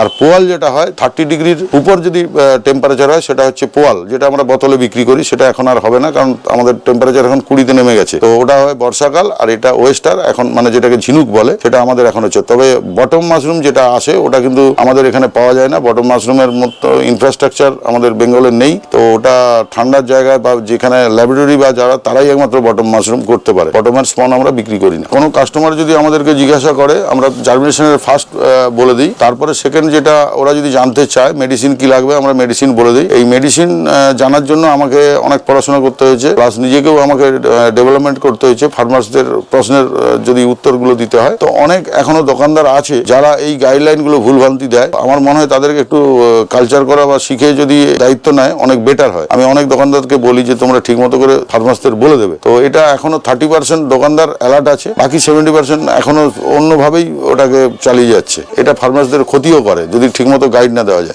আর পোয়াল যেটা হয় থার্টি ডিগ্রির উপর যদি টেম্পারেচার হয়, সেটা হচ্ছে পোয়াল, যেটা আমরা বোতলে বিক্রি করি, সেটা এখন আর হবে না, কারণ আমাদের টেম্পারেচার এখন কুড়িতে নেমে গেছে। তো ওটা হয় বর্ষাকাল, আর এটা ওয়েস্টার, এখন মানে যেটাকে ঝিনুক বলে, সেটা আমাদের এখন হচ্ছে। তবে বটম মাশরুম যেটা আসে, ওটা কিন্তু আমাদের এখানে পাওয়া যায় না। বটম মাশরুমের মতো ইনফ্রাস্ট্রাকচার আমাদের বেঙ্গলে নেই। তো ওটা ঠান্ডার জায়গায় বা যেখানে ল্যাবরেটরি বা যারা, তারাই একমাত্র বটম মাশরুম করতে পারে। বটমের স্পন আমরা বিক্রি করি না। কোনো কাস্টমার যদি আমাদেরকে জিজ্ঞাসা করে, আমরা জার্মিনেশনের ফার্স্ট বলে দিই। তারপরে সেকেন্ড যেটা ওরা যদি জানতে চায় মেডিসিন কি লাগবে, আমরা মেডিসিন বলে দিই। এই মেডিসিন জানার জন্য আমাকে অনেক পড়াশোনা করতে হয়েছে প্লাস নিজেকেও আমাকে ডেভেলপমেন্ট করতে হয়েছে। ফার্মার্সদের প্রশ্নের যদি উত্তরগুলো দিতে হয়। তো অনেক এখনও দোকানদার আছে, যারা এই গাইডলাইনগুলো ভুলভ্রান্তি দেয়। আমার মনে হয় তাদেরকে একটু কালচার করা বা শিখে যদি দায়িত্ব নেয়, অনেক বেটার হয়। আমি অনেক দোকানদারকে বলি যে, তোমরা ঠিক মতো করে ফার্মার্সদের বলে দেবে। তো এটা এখনও থার্টি পার্সেন্ট দোকানদার অ্যালার্ট আছে, বাকি সেভেন্টি পার্সেন্ট এখনও অন্যভাবেই ওটাকে চালিয়ে যাচ্ছে। এটা ফার্মার্সদের ক্ষতিও করে। যদি ঠিকমতো গাইড না দেওয়া যায়।